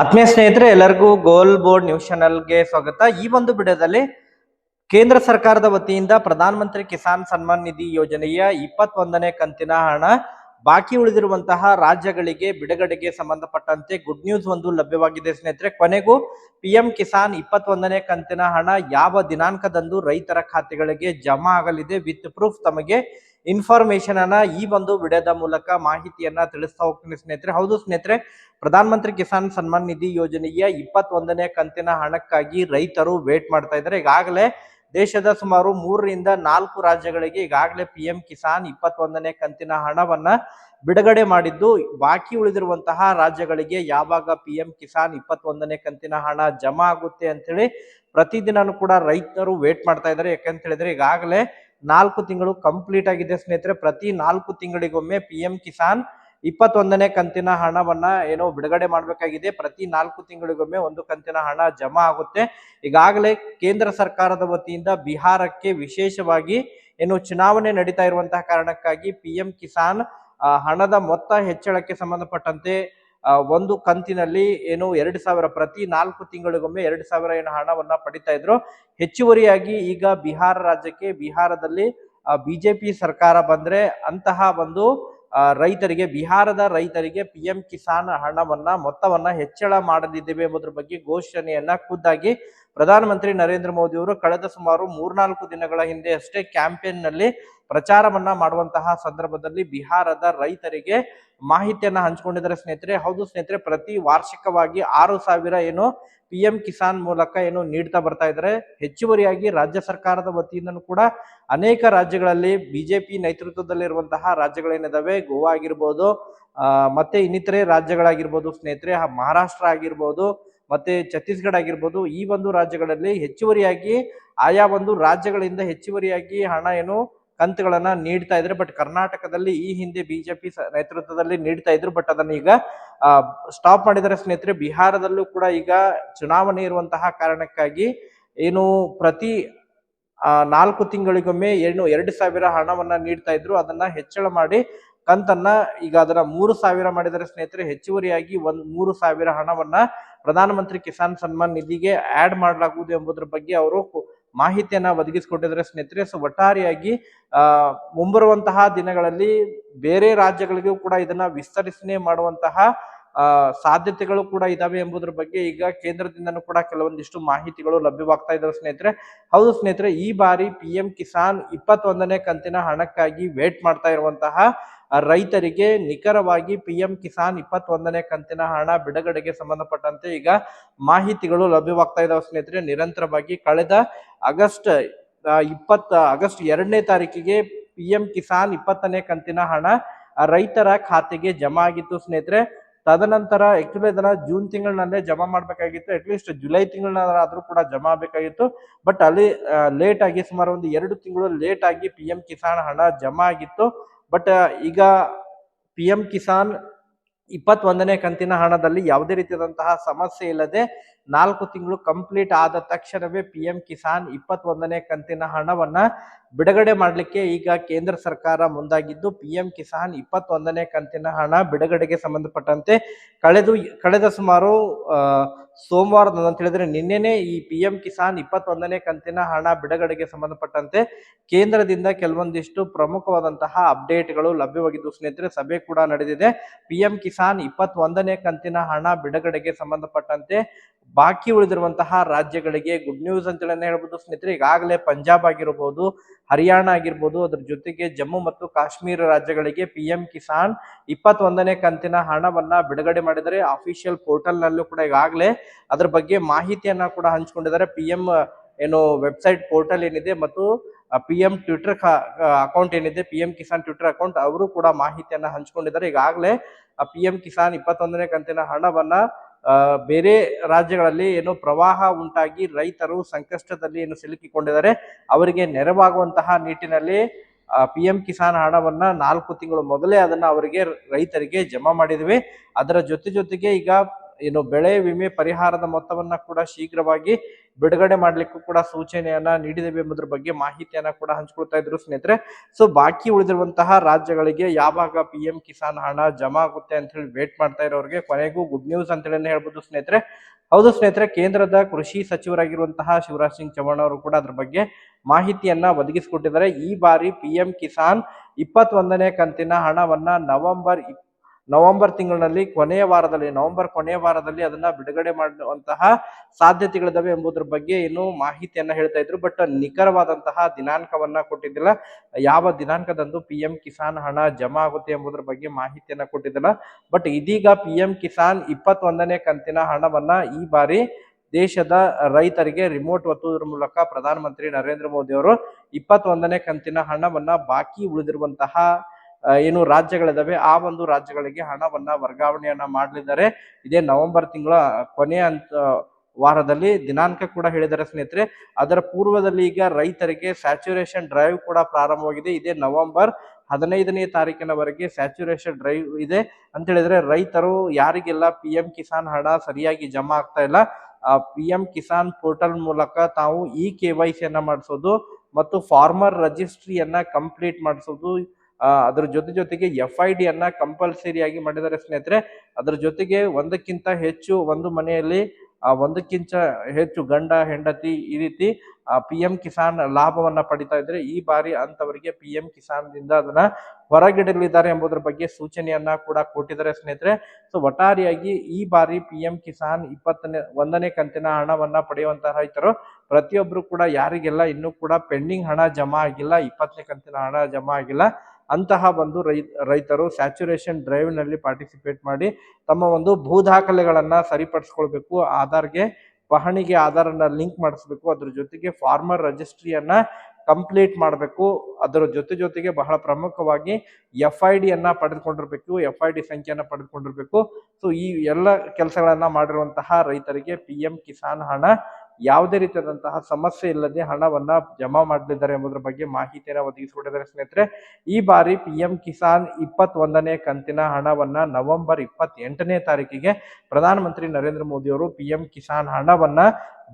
ಆತ್ಮೀಯ ಸ್ನೇಹಿತರೆ, ಎಲ್ಲರಿಗೂ ಗೋಲ್ ಬೋರ್ಡ್ ನ್ಯೂಸ್ ಚಾನೆಲ್ಗೆ ಸ್ವಾಗತ. ಈ ಒಂದು ವಿಡಿಯೋದಲ್ಲಿ ಕೇಂದ್ರ ಸರ್ಕಾರದ ವತಿಯಿಂದ ಪ್ರಧಾನ ಮಂತ್ರಿ ಕಿಸಾನ್ ಸನ್ಮಾನ್ ನಿಧಿ ಯೋಜನೆಯ ಇಪ್ಪತ್ತೊಂದನೇ ಕಂತಿನ ಹಣ ಬಾಕಿ ಉಳಿದಿರುವಂತಹ ರಾಜ್ಯಗಳಿಗೆ ಬಿಡುಗಡೆಗೆ ಸಂಬಂಧಪಟ್ಟಂತೆ ಗುಡ್ ನ್ಯೂಸ್ ಒಂದು ಲಭ್ಯವಾಗಿದೆ ಸ್ನೇಹಿತರೆ. ಕೊನೆಗೂ ಪಿಎಂ ಕಿಸಾನ್ ಇಪ್ಪತ್ತೊಂದನೇ ಕಂತಿನ ಹಣ ಯಾವ ದಿನಾಂಕದಂದು ರೈತರ ಖಾತೆಗಳಿಗೆ ಜಮಾ ಆಗಲಿದೆ ವಿತ್ ಪ್ರೂಫ್ ತಮಗೆ ಇನ್ಫಾರ್ಮೇಶನ್ ಅನ್ನ ಈ ಒಂದು ವಿಡಿಯೋದ ಮೂಲಕ ಮಾಹಿತಿಯನ್ನ ತಿಳಿಸ್ತಾ ಹೋಗ್ತೀನಿ ಸ್ನೇಹಿತರೆ. ಹೌದು ಸ್ನೇಹಿತರೆ ಪ್ರಧಾನ ಮಂತ್ರಿ ಕಿಸಾನ್ ಸನ್ಮಾನ್ ನಿಧಿ ಯೋಜನೆಯ ಇಪ್ಪತ್ತೊಂದನೇ ಕಂತಿನ ಹಣಕ್ಕಾಗಿ ರೈತರು ವೇಟ್ ಮಾಡ್ತಾ ಇದ್ದಾರೆ. ಈಗಾಗಲೇ ದೇಶದ ಸುಮಾರು ಮೂರರಿಂದ ನಾಲ್ಕು ರಾಜ್ಯಗಳಿಗೆ ಈಗಾಗಲೇ ಪಿ ಎಂ ಕಿಸಾನ್ ಇಪ್ಪತ್ತೊಂದನೇ ಕಂತಿನ ಹಣವನ್ನ ಬಿಡುಗಡೆ ಮಾಡಿದ್ದು, ಬಾಕಿ ಉಳಿದಿರುವಂತಹ ರಾಜ್ಯಗಳಿಗೆ ಯಾವಾಗ ಪಿ ಎಂ ಕಿಸಾನ್ ಇಪ್ಪತ್ತೊಂದನೇ ಕಂತಿನ ಹಣ ಜಮಾ ಆಗುತ್ತೆ ಅಂತೇಳಿ ಪ್ರತಿದಿನನೂ ಕೂಡ ರೈತರು ವೇಟ್ ಮಾಡ್ತಾ ಇದ್ದಾರೆ. ಯಾಕಂತ ಹೇಳಿದ್ರೆ, ಈಗಾಗಲೇ ನಾಲ್ಕು ತಿಂಗಳು ಕಂಪ್ಲೀಟ್ ಆಗಿದೆ ಸ್ನೇಹಿತರೆ. ಪ್ರತಿ ನಾಲ್ಕು ತಿಂಗಳಿಗೊಮ್ಮೆ ಪಿ ಎಂ ಕಿಸಾನ್ ಇಪ್ಪತ್ತೊಂದನೇ ಕಂತಿನ ಹಣವನ್ನ ಏನೋ ಬಿಡುಗಡೆ ಮಾಡಬೇಕಾಗಿದೆ. ಪ್ರತಿ ನಾಲ್ಕು ತಿಂಗಳಿಗೊಮ್ಮೆ ಒಂದು ಕಂತಿನ ಹಣ ಜಮಾ ಆಗುತ್ತೆ. ಈಗಾಗಲೇ ಕೇಂದ್ರ ಸರ್ಕಾರದ ವತಿಯಿಂದ ಬಿಹಾರಕ್ಕೆ ವಿಶೇಷವಾಗಿ ಏನು ಚುನಾವಣೆ ನಡೀತಾ ಇರುವಂತಹ ಕಾರಣಕ್ಕಾಗಿ ಪಿ ಕಿಸಾನ್ ಹಣದ ಮೊತ್ತ ಹೆಚ್ಚಳಕ್ಕೆ ಸಂಬಂಧಪಟ್ಟಂತೆ ಒಂದು ಕಂತಿನಲ್ಲಿ ಏನು ಎರಡು ಸಾವಿರ, ಪ್ರತಿ ನಾಲ್ಕು ತಿಂಗಳಿಗೊಮ್ಮೆ ಎರಡು ಸಾವಿರ ಏನು ಹಣವನ್ನ ಪಡಿತಾ ಇದ್ರು. ಹೆಚ್ಚುವರಿಯಾಗಿ ಈಗ ಬಿಹಾರ ರಾಜ್ಯಕ್ಕೆ, ಬಿಹಾರದಲ್ಲಿ ಬಿಜೆಪಿ ಸರ್ಕಾರ ಬಂದ್ರೆ ಅಂತಹ ಒಂದು ರೈತರಿಗೆ, ಬಿಹಾರದ ರೈತರಿಗೆ ಪಿ ಎಂ ಕಿಸಾನ್ ಹಣವನ್ನ, ಮೊತ್ತವನ್ನ ಹೆಚ್ಚಳ ಮಾಡಲಿದ್ದೇವೆ ಎಂಬುದರ ಬಗ್ಗೆ ಘೋಷಣೆಯನ್ನ ಖುದ್ದಾಗಿ ಪ್ರಧಾನಮಂತ್ರಿ ನರೇಂದ್ರ ಮೋದಿ ಅವರು ಕಳೆದ ಸುಮಾರು ಮೂರ್ನಾಲ್ಕು ದಿನಗಳ ಹಿಂದೆ ಅಷ್ಟೇ ಕ್ಯಾಂಪೇನ್ನಲ್ಲಿ ಪ್ರಚಾರವನ್ನ ಮಾಡುವಂತಹ ಸಂದರ್ಭದಲ್ಲಿ ಬಿಹಾರದ ರೈತರಿಗೆ ಮಾಹಿತಿಯನ್ನ ಹಂಚಿಕೊಂಡಿದ್ದಾರೆ ಸ್ನೇಹಿತರೆ. ಹೌದು ಸ್ನೇಹಿತರೆ, ಪ್ರತಿ ವಾರ್ಷಿಕವಾಗಿ ಆರು ಸಾವಿರ ಏನು ಪಿ ಎಂ ಕಿಸಾನ್ ಮೂಲಕ ಏನು ನೀಡ್ತಾ ಬರ್ತಾ ಇದ್ದಾರೆ. ಹೆಚ್ಚುವರಿಯಾಗಿ ರಾಜ್ಯ ಸರ್ಕಾರದ ವತಿಯಿಂದನೂ ಕೂಡ ಅನೇಕ ರಾಜ್ಯಗಳಲ್ಲಿ ಬಿಜೆಪಿ ನೇತೃತ್ವದಲ್ಲಿರುವಂತಹ ರಾಜ್ಯಗಳೇನಿದಾವೆ? ಗೋವಾ ಆಗಿರ್ಬೋದು ಮತ್ತೆ ಇನ್ನಿತರೆ ರಾಜ್ಯಗಳಾಗಿರ್ಬೋದು ಸ್ನೇಹಿತರೆ. ಮಹಾರಾಷ್ಟ್ರ ಆಗಿರ್ಬೋದು ಮತ್ತೆ ಛತ್ತೀಸ್ಗಢ ಆಗಿರ್ಬೋದು, ಈ ಒಂದು ರಾಜ್ಯಗಳಲ್ಲಿ ಹೆಚ್ಚುವರಿಯಾಗಿ, ಆಯಾ ಒಂದು ರಾಜ್ಯಗಳಿಂದ ಹೆಚ್ಚುವರಿಯಾಗಿ ಹಣ ಏನು ಕಂತುಗಳನ್ನ ನೀಡ್ತಾ ಇದ್ರು ಬಟ್ ಕರ್ನಾಟಕದಲ್ಲಿ ಈ ಹಿಂದೆ ಬಿಜೆಪಿ ನೇತೃತ್ವದಲ್ಲಿ ನೀಡ್ತಾ ಇದ್ರು. ಬಟ್ ಅದನ್ನ ಈಗ ಸ್ಟಾಪ್ ಮಾಡಿದರೆ ಸ್ನೇಹಿತರೆ. ಬಿಹಾರದಲ್ಲೂ ಕೂಡ ಈಗ ಚುನಾವಣೆ ಇರುವಂತಹ ಕಾರಣಕ್ಕಾಗಿ ಏನು ಪ್ರತಿ ನಾಲ್ಕು ತಿಂಗಳಿಗೊಮ್ಮೆ ಏನು ಎರಡು ಸಾವಿರ ಹಣವನ್ನ ನೀಡ್ತಾ ಇದ್ರು. ಅದನ್ನ ಹೆಚ್ಚಳ ಮಾಡಿ ಕಂತನ್ನ ಈಗ ಅದರ ಮೂರು ಸಾವಿರ ಮಾಡಿದರೆ ಸ್ನೇಹಿತರೆ, ಹೆಚ್ಚುವರಿಯಾಗಿ ಒಂದ್ ಮೂರು ಸಾವಿರ ಹಣವನ್ನ ಪ್ರಧಾನಮಂತ್ರಿ ಕಿಸಾನ್ ಸನ್ಮಾನ್ ನಿಧಿಗೆ ಆಡ್ ಮಾಡಲಾಗುವುದು ಎಂಬುದರ ಬಗ್ಗೆ ಅವರು ಮಾಹಿತಿಯನ್ನ ಒದಗಿಸಿಕೊಟ್ಟಿದ್ದಾರೆ ಸ್ನೇಹಿತರೆ. ಸೊ ಒಟ್ಟಾರೆಯಾಗಿ, ಆ, ಮುಂಬರುವಂತಹ ದಿನಗಳಲ್ಲಿ ಬೇರೆ ರಾಜ್ಯಗಳಿಗೂ ಕೂಡ ಇದನ್ನ ವಿಸ್ತರಿಸನೆ ಮಾಡುವಂತಹ ಸಾಧ್ಯತೆಗಳು ಕೂಡ ಇದಾವೆ ಎಂಬುದರ ಬಗ್ಗೆ ಈಗ ಕೇಂದ್ರದಿಂದನೂ ಕೂಡ ಕೆಲವೊಂದಿಷ್ಟು ಮಾಹಿತಿಗಳು ಲಭ್ಯವಾಗ್ತಾ ಇದ್ದಾರೆ ಸ್ನೇಹಿತರೆ. ಹೌದು ಸ್ನೇಹಿತರೆ, ಈ ಬಾರಿ ಪಿ ಎಂ ಕಿಸಾನ್ ಇಪ್ಪತ್ತೊಂದನೇ ಕಂತಿನ ಹಣಕ್ಕಾಗಿ ವೇಟ್ ಮಾಡ್ತಾ ಇರುವಂತಹ ರೈತರಿಗೆ ನಿಖರವಾಗಿ ಪಿ ಎಂ ಕಿಸಾನ್ ಇಪ್ಪತ್ತೊಂದನೇ ಕಂತಿನ ಹಣ ಬಿಡುಗಡೆಗೆ ಸಂಬಂಧಪಟ್ಟಂತೆ ಈಗ ಮಾಹಿತಿಗಳು ಲಭ್ಯವಾಗ್ತಾ ಇದಾವೆ ಸ್ನೇಹಿತರೆ. ನಿರಂತರವಾಗಿ ಕಳೆದ ಆಗಸ್ಟ್ ಇಪ್ಪತ್ತ, ಆಗಸ್ಟ್ ಎರಡನೇ ತಾರೀಕಿಗೆ ಪಿ ಎಂ ಕಿಸಾನ್ ಇಪ್ಪತ್ತನೇ ಕಂತಿನ ಹಣ ರೈತರ ಖಾತೆಗೆ ಜಮಾ ಆಗಿತ್ತು ಸ್ನೇಹಿತರೆ. ತದನಂತರ ಆಕ್ಚುಲಿ ಇದನ್ನ ಜೂನ್ ತಿಂಗಳಿನಲ್ಲೇ ಜಮಾ ಮಾಡಬೇಕಾಗಿತ್ತು. ಅಟ್ಲೀಸ್ಟ್ ಜುಲೈ ತಿಂಗಳಾದ್ರೂ ಕೂಡ ಜಮಾ ಆಗಬೇಕಾಗಿತ್ತು. ಬಟ್ ಅಲ್ಲಿ ಲೇಟ್ ಆಗಿ ಸುಮಾರು ಒಂದು ಎರಡು ತಿಂಗಳು ಲೇಟ್ ಆಗಿ ಪಿ ಎಂ ಕಿಸಾನ್ ಹಣ ಜಮಾ ಆಗಿತ್ತು. ಬಟ್ ಈಗ ಪಿ ಎಂ ಕಿಸಾನ್ ಇಪ್ಪತ್ತೊಂದನೇ ಕಂತಿನ ಹಣದಲ್ಲಿ ಯಾವುದೇ ರೀತಿಯಾದಂತಹ ಸಮಸ್ಯೆ ಇಲ್ಲದೆ ನಾಲ್ಕು ತಿಂಗಳು ಕಂಪ್ಲೀಟ್ ಆದ ತಕ್ಷಣವೇ ಪಿ ಎಂ ಕಿಸಾನ್ ಇಪ್ಪತ್ತೊಂದನೇ ಕಂತಿನ ಹಣವನ್ನ ಬಿಡುಗಡೆ ಮಾಡಲಿಕ್ಕೆ ಈಗ ಕೇಂದ್ರ ಸರ್ಕಾರ ಮುಂದಾಗಿದ್ದು ಪಿ ಎಂ ಕಿಸಾನ್ ಇಪ್ಪತ್ತೊಂದನೇ ಕಂತಿನ ಹಣ ಬಿಡುಗಡೆಗೆ ಸಂಬಂಧಪಟ್ಟಂತೆ ಕಳೆದು ಕಳೆದ ಸುಮಾರು ಸೋಮವಾರದ ಅಂತ ಹೇಳಿದ್ರೆ ನಿನ್ನೆನೆ ಈ ಪಿ ಎಂ ಕಿಸಾನ್ ಇಪ್ಪತ್ತೊಂದನೇ ಕಂತಿನ ಹಣ ಬಿಡುಗಡೆಗೆ ಸಂಬಂಧಪಟ್ಟಂತೆ ಕೇಂದ್ರದಿಂದ ಕೆಲವೊಂದಿಷ್ಟು ಪ್ರಮುಖವಾದಂತಹ ಅಪ್ಡೇಟ್ಗಳು ಲಭ್ಯವಾಗಿದ್ದು, ಸ್ನೇಹಿತರೆ ಸಭೆ ಕೂಡ ನಡೆದಿದೆ. ಪಿ ಎಂ ಕಿಸಾನ್ ಇಪ್ಪತ್ತೊಂದನೇ ಕಂತಿನ ಹಣ ಬಿಡುಗಡೆಗೆ ಸಂಬಂಧಪಟ್ಟಂತೆ ಬಾಕಿ ಉಳಿದಿರುವಂತಹ ರಾಜ್ಯಗಳಿಗೆ ಗುಡ್ ನ್ಯೂಸ್ ಅಂತೇಳಿ ಹೇಳ್ಬೋದು ಸ್ನೇಹಿತರೆ, ಈಗಾಗಲೇ ಪಂಜಾಬ್ ಆಗಿರ್ಬೋದು, ಹರಿಯಾಣ ಆಗಿರ್ಬೋದು, ಅದ್ರ ಜೊತೆಗೆ ಜಮ್ಮು ಮತ್ತು ಕಾಶ್ಮೀರ ರಾಜ್ಯಗಳಿಗೆ ಪಿ ಎಂ ಕಿಸಾನ್ ಇಪ್ಪತ್ತೊಂದನೇ ಕಂತಿನ ಹಣವನ್ನ ಬಿಡುಗಡೆ ಮಾಡಿದರೆ ಅಫಿಷಿಯಲ್ ಪೋರ್ಟಲ್ ನಲ್ಲೂ ಕೂಡ ಈಗಾಗಲೇ ಅದ್ರ ಬಗ್ಗೆ ಮಾಹಿತಿಯನ್ನ ಕೂಡ ಹಂಚಿಕೊಂಡಿದ್ದಾರೆ. ಪಿ ಎಂ ಏನು ವೆಬ್ಸೈಟ್ ಪೋರ್ಟಲ್ ಏನಿದೆ ಮತ್ತು ಪಿ ಎಂ ಟ್ವಿಟರ್ ಅಕೌಂಟ್ ಏನಿದೆ P M Kisan Twitter account ಅವರು ಕೂಡ ಮಾಹಿತಿಯನ್ನ ಹಂಚಿಕೊಂಡಿದ್ದಾರೆ. ಈಗಾಗಲೇ ಪಿ ಎಂ ಕಿಸಾನ್ ಇಪ್ಪತ್ತೊಂದನೇ ಕಂತಿನ ಹಣವನ್ನ ಬೇರೆ ರಾಜ್ಯಗಳಲ್ಲಿ ಏನು ಪ್ರವಾಹ ಉಂಟಾಗಿ ರೈತರು ಸಂಕಷ್ಟದಲ್ಲಿ ಏನು ಸಿಲುಕಿಕೊಂಡಿದ್ದಾರೆ. ಅವರಿಗೆ ನೆರವಾಗುವಂತಹ ನಿಟ್ಟಿನಲ್ಲಿ ಪಿ ಎಂ ಕಿಸಾನ್ ಹಣವನ್ನ ನಾಲ್ಕು ತಿಂಗಳು ಮೊದಲೇ ಅದನ್ನ ಅವರಿಗೆ ರೈತರಿಗೆ ಜಮಾ ಮಾಡಿದ್ವಿ. ಅದರ ಜೊತೆ ಜೊತೆಗೆ ಈಗ ಏನು ಬೆಳೆ ವಿಮೆ ಪರಿಹಾರದ ಮೊತ್ತವನ್ನ ಕೂಡ ಶೀಘ್ರವಾಗಿ ಬಿಡುಗಡೆ ಮಾಡ್ಲಿಕ್ಕೂ ಕೂಡ ಸೂಚನೆಯನ್ನ ನೀಡಿದ್ದೇವೆ ಎಂಬುದ್ರ ಬಗ್ಗೆ ಮಾಹಿತಿಯನ್ನ ಕೂಡ ಹಂಚ್ಕೊಳ್ತಾ ಇದ್ರು ಸ್ನೇಹಿತರೆ. ಸೊ ಬಾಕಿ ಉಳಿದಿರುವಂತಹ ರಾಜ್ಯಗಳಿಗೆ ಯಾವಾಗ ಪಿ ಎಂ ಕಿಸಾನ್ ಹಣ ಜಮಾ ಆಗುತ್ತೆ ಅಂತ ಹೇಳಿ ವೇಟ್ ಮಾಡ್ತಾ ಇರೋರಿಗೆ ಕೊನೆಗೂ ಗುಡ್ ನ್ಯೂಸ್ ಅಂತ ಹೇಳಿ ಹೇಳ್ಬೋದು ಸ್ನೇಹಿತರೆ. ಹೌದು ಸ್ನೇಹಿತರೆ, ಕೇಂದ್ರದ ಕೃಷಿ ಸಚಿವರಾಗಿರುವಂತಹ ಶಿವರಾಜ್ ಸಿಂಗ್ ಚೌಹಾಣ್ ಅವರು ಕೂಡ ಅದ್ರ ಬಗ್ಗೆ ಮಾಹಿತಿಯನ್ನ ಒದಗಿಸಿಕೊಟ್ಟಿದ್ದಾರೆ. ಈ ಬಾರಿ ಪಿ ಎಂ ಕಿಸಾನ್ ಇಪ್ಪತ್ತೊಂದನೇ ಕಂತಿನ ಹಣವನ್ನ ನವೆಂಬರ್ ನವೆಂಬರ್ ತಿಂಗಳಿನಲ್ಲಿ ಕೊನೆಯ ವಾರದಲ್ಲಿ, ನವೆಂಬರ್ ಕೊನೆಯ ವಾರದಲ್ಲಿ ಅದನ್ನ ಬಿಡುಗಡೆ ಮಾಡುವಂತಹ ಸಾಧ್ಯತೆಗಳಿದಾವೆ ಎಂಬುದ್ರ ಬಗ್ಗೆ ಏನು ಮಾಹಿತಿಯನ್ನ ಹೇಳ್ತಾ ಇದ್ರು. ಬಟ್ ನಿಖರವಾದಂತಹ ದಿನಾಂಕವನ್ನ ಕೊಟ್ಟಿದ್ದಿಲ್ಲ. ಯಾವ ದಿನಾಂಕದಂದು ಪಿ ಎಂ ಕಿಸಾನ್ ಹಣ ಜಮಾ ಆಗುತ್ತೆ ಎಂಬುದ್ರ ಬಗ್ಗೆ ಮಾಹಿತಿಯನ್ನ ಕೊಟ್ಟಿದ್ದಿಲ್ಲ. ಬಟ್ ಇದೀಗ ಪಿ ಎಂ ಕಿಸಾನ್ ಇಪ್ಪತ್ತೊಂದನೇ ಕಂತಿನ ಹಣವನ್ನ ಈ ಬಾರಿ ದೇಶದ ರೈತರಿಗೆ ರಿಮೋಟ್ ಒತ್ತುವುದರ ಮೂಲಕ ಪ್ರಧಾನಮಂತ್ರಿ ನರೇಂದ್ರ ಮೋದಿ ಅವರು ಇಪ್ಪತ್ತೊಂದನೇ ಕಂತಿನ ಹಣವನ್ನ ಬಾಕಿ ಉಳಿದಿರುವಂತಹ ಏನು ರಾಜ್ಯಗಳಿದಾವೆ, ಆ ಒಂದು ರಾಜ್ಯಗಳಿಗೆ ಹಣವನ್ನ ವರ್ಗಾವಣೆಯನ್ನ ಮಾಡಲಿದ್ದಾರೆ. ಇದೇ ನವೆಂಬರ್ ತಿಂಗಳ ಕೊನೆಯ ಅಂತ ವಾರದಲ್ಲಿ ದಿನಾಂಕ ಕೂಡ ಹೇಳಿದ್ದಾರೆ ಸ್ನೇಹಿತರೆ. ಅದರ ಪೂರ್ವದಲ್ಲಿ ಈಗ ರೈತರಿಗೆ ಸ್ಯಾಚುರೇಷನ್ ಡ್ರೈವ್ ಕೂಡ ಪ್ರಾರಂಭವಾಗಿದೆ. ಇದೇ ನವೆಂಬರ್ ಹದಿನೈದನೇ ತಾರೀಕಿನವರೆಗೆ ಸ್ಯಾಚುರೇಷನ್ ಡ್ರೈವ್ ಇದೆ. ಅಂತ ಹೇಳಿದ್ರೆ ರೈತರು ಯಾರಿಗೆಲ್ಲ ಪಿ ಎಂ ಕಿಸಾನ್ ಹಣ ಸರಿಯಾಗಿ ಜಮಾ ಆಗ್ತಾ ಇಲ್ಲ ಪಿ ಎಂ ಕಿಸಾನ್ ಪೋರ್ಟಲ್ ಮೂಲಕ ತಾವು ಇ ಕೆ ವೈ ಮಾಡಿಸೋದು ಮತ್ತು ಫಾರ್ಮರ್ ರಜಿಸ್ಟ್ರಿಯನ್ನ ಕಂಪ್ಲೀಟ್ ಮಾಡಿಸೋದು ಅದ್ರ ಜೊತೆ ಜೊತೆಗೆ ಎಫ್ ಐ ಡಿ ಅನ್ನ ಕಂಪಲ್ಸರಿ ಆಗಿ ಮಾಡಿದ್ದಾರೆ ಸ್ನೇಹಿತರೆ. ಅದ್ರ ಜೊತೆಗೆ ಒಂದಕ್ಕಿಂತ ಹೆಚ್ಚು ಒಂದು ಮನೆಯಲ್ಲಿ, ಆ, ಒಂದಕ್ಕಿಂತ ಹೆಚ್ಚು ಗಂಡ, ಹೆಂಡತಿ ಈ ರೀತಿ ಪಿ ಎಂ ಕಿಸಾನ್ ಲಾಭವನ್ನ ಪಡಿತಾ ಇದ್ರೆ ಈ ಬಾರಿ ಅಂತವರಿಗೆ ಪಿ ಎಂ ಕಿಸಾನ್ ದಿಂದ ಅದನ್ನ ಹೊರಗಿಡಲಿದ್ದಾರೆ ಎಂಬುದರ ಬಗ್ಗೆ ಸೂಚನೆಯನ್ನ ಕೂಡ ಕೊಟ್ಟಿದ್ದಾರೆ ಸ್ನೇಹಿತರೆ. ಸೊ ಒಟ್ಟಾರೆಯಾಗಿ ಈ ಬಾರಿ ಪಿ ಎಂ ಕಿಸಾನ್ ಇಪ್ಪತ್ತನೇ, ಒಂದನೇ ಕಂತಿನ ಹಣವನ್ನ ಪಡೆಯುವಂತಹ ರೈತರು, ಪ್ರತಿಯೊಬ್ರು ಕೂಡ ಯಾರಿಗೆಲ್ಲ ಇನ್ನೂ ಕೂಡ ಪೆಂಡಿಂಗ್ ಹಣ ಜಮಾ ಆಗಿಲ್ಲ, ಇಪ್ಪತ್ತನೇ ಕಂತಿನ ಹಣ ಜಮಾ ಆಗಿಲ್ಲ ಅಂತಹ ಒಂದು ರೈ, ರೈತರು ಸ್ಯಾಚುರೇಷನ್ ಡ್ರೈವ್ನಲ್ಲಿ ಪಾರ್ಟಿಸಿಪೇಟ್ ಮಾಡಿ ತಮ್ಮ ಒಂದು ಭೂ ದಾಖಲೆಗಳನ್ನು ಸರಿಪಡಿಸ್ಕೊಳ್ಬೇಕು, ಆಧಾರ್ಗೆ ಪಹಣಿಗೆ ಆಧಾರನ ಲಿಂಕ್ ಮಾಡಿಸ್ಬೇಕು, ಅದ್ರ ಜೊತೆಗೆ ಫಾರ್ಮರ್ ರಿಜಿಸ್ಟ್ರಿಯನ್ನ ಕಂಪ್ಲೀಟ್ ಮಾಡಬೇಕು, ಅದರ ಜೊತೆ ಜೊತೆಗೆ ಬಹಳ ಪ್ರಮುಖವಾಗಿ ಎಫ್ ಐ ಡಿಯನ್ನು ಪಡೆದುಕೊಂಡಿರ್ಬೇಕು, ಎಫ್ ಐ ಡಿ ಸಂಖ್ಯೆಯನ್ನು ಪಡೆದುಕೊಂಡಿರ್ಬೇಕು. ಸೊ, ಈ ಎಲ್ಲ ಕೆಲಸಗಳನ್ನ ಮಾಡಿರುವಂತಹ ರೈತರಿಗೆ ಪಿ ಎಂ ಕಿಸಾನ್ ಹಣ ಯಾವುದೇ ರೀತಿಯಾದಂತಹ ಸಮಸ್ಯೆ ಇಲ್ಲದೆ ಹಣವನ್ನ ಜಮಾ ಮಾಡಲಿದ್ದಾರೆ ಎಂಬುದರ ಬಗ್ಗೆ ಮಾಹಿತಿಯನ್ನು ಒದಗಿಸಿಕೊಟ್ಟಿದ್ದಾರೆ ಸ್ನೇಹಿತರೆ. ಈ ಬಾರಿ ಪಿ ಎಂ ಕಿಸಾನ್ ಇಪ್ಪತ್ತೊಂದನೇ ಕಂತಿನ ಹಣವನ್ನ ನವೆಂಬರ್ ಇಪ್ಪತ್ತೆಂಟನೇ ತಾರೀಕಿಗೆ ಪ್ರಧಾನಮಂತ್ರಿ ನರೇಂದ್ರ ಮೋದಿ ಅವರು ಪಿ ಎಂ ಕಿಸಾನ್ ಹಣವನ್ನ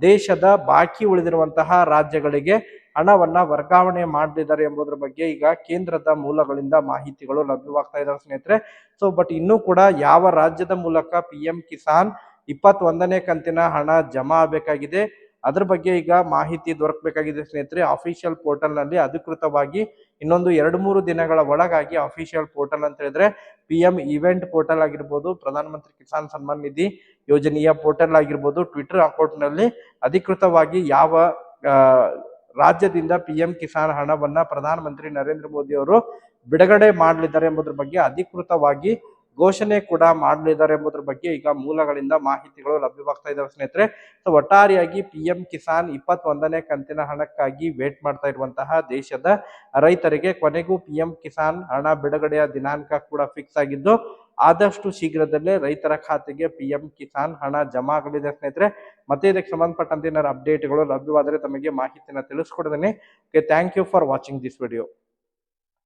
ದೇಶದ ಬಾಕಿ ಉಳಿದಿರುವಂತಹ ರಾಜ್ಯಗಳಿಗೆ ಹಣವನ್ನ ವರ್ಗಾವಣೆ ಮಾಡಲಿದ್ದಾರೆ ಎಂಬುದರ ಬಗ್ಗೆ ಈಗ ಕೇಂದ್ರದ ಮೂಲಗಳಿಂದ ಮಾಹಿತಿಗಳು ಲಭ್ಯವಾಗ್ತಾ ಇದಾವೆ ಸ್ನೇಹಿತರೆ. ಸೊ ಬಟ್ ಇನ್ನೂ ಕೂಡ ಯಾವ ರಾಜ್ಯದ ಮೂಲಕ ಪಿ ಎಂ ಕಿಸಾನ್ ಇಪ್ಪತ್ತೊಂದನೇ ಕಂತಿನ ಹಣ ಜಮಾ ಆಗಬೇಕಾಗಿದೆ. ಅದ್ರ ಬಗ್ಗೆ ಈಗ ಮಾಹಿತಿ ದೊರಕಬೇಕಾಗಿದೆ ಸ್ನೇಹಿತರೆ. ಅಫಿಷಿಯಲ್ ಪೋರ್ಟಲ್ನಲ್ಲಿ ಅಧಿಕೃತವಾಗಿ ಇನ್ನೊಂದು ಎರಡು ಮೂರು ದಿನಗಳ ಒಳಗಾಗಿ ಅಫಿಷಿಯಲ್ ಪೋರ್ಟಲ್ ಅಂತ ಹೇಳಿದ್ರೆ ಪಿ ಎಂ ಇವೆಂಟ್ ಪೋರ್ಟಲ್ ಆಗಿರ್ಬೋದು, ಪ್ರಧಾನಮಂತ್ರಿ ಕಿಸಾನ್ ಸನ್ಮಾನ್ ನಿಧಿ ಯೋಜನೆಯ ಪೋರ್ಟಲ್ ಆಗಿರ್ಬೋದು ಟ್ವಿಟರ್ ಅಕೌಂಟ್ನಲ್ಲಿ ಅಧಿಕೃತವಾಗಿ ಯಾವ ರಾಜ್ಯದಿಂದ ಪಿ ಎಂ ಕಿಸಾನ್ ಹಣವನ್ನ ಪ್ರಧಾನಮಂತ್ರಿ ನರೇಂದ್ರ ಮೋದಿ ಅವರು ಬಿಡುಗಡೆ ಮಾಡಲಿದ್ದಾರೆ ಎಂಬುದ್ರ ಬಗ್ಗೆ ಅಧಿಕೃತವಾಗಿ ಘೋಷಣೆ ಕೂಡ ಮಾಡಲಿದ್ದಾರೆ ಎಂಬುದ್ರ ಬಗ್ಗೆ ಈಗ ಮೂಲಗಳಿಂದ ಮಾಹಿತಿಗಳು ಲಭ್ಯವಾಗ್ತಾ ಇದಾವೆ ಸ್ನೇಹಿತರೆ. ಸೊ ಒಟ್ಟಾರೆಯಾಗಿ ಪಿ ಎಂ ಕಿಸಾನ್ ಇಪ್ಪತ್ತೊಂದನೇ ಕಂತಿನ ಹಣಕ್ಕಾಗಿ ವೇಟ್ ಮಾಡ್ತಾ ಇರುವಂತಹ ದೇಶದ ರೈತರಿಗೆ ಕೊನೆಗೂ ಪಿ ಎಂ ಕಿಸಾನ್ ಹಣ ಬಿಡುಗಡೆಯ ದಿನಾಂಕ ಕೂಡ ಫಿಕ್ಸ್ ಆಗಿದ್ದು, ಆದಷ್ಟು ಶೀಘ್ರದಲ್ಲೇ ರೈತರ ಖಾತೆಗೆ ಪಿ ಎಂ ಕಿಸಾನ್ ಹಣ ಜಮಾ ಆಗಲಿದೆ ಸ್ನೇಹಿತರೆ. ಮತ್ತೆ ಇದಕ್ಕೆ ಸಂಬಂಧಪಟ್ಟಂತೆ ಏನಾದ್ರು ಅಪ್ಡೇಟ್ಗಳು ಲಭ್ಯವಾದರೆ ತಮಗೆ ಮಾಹಿತಿನ ತಿಳಿಸ್ಕೊಡ್ತೀನಿ. Okay thank you for watching this video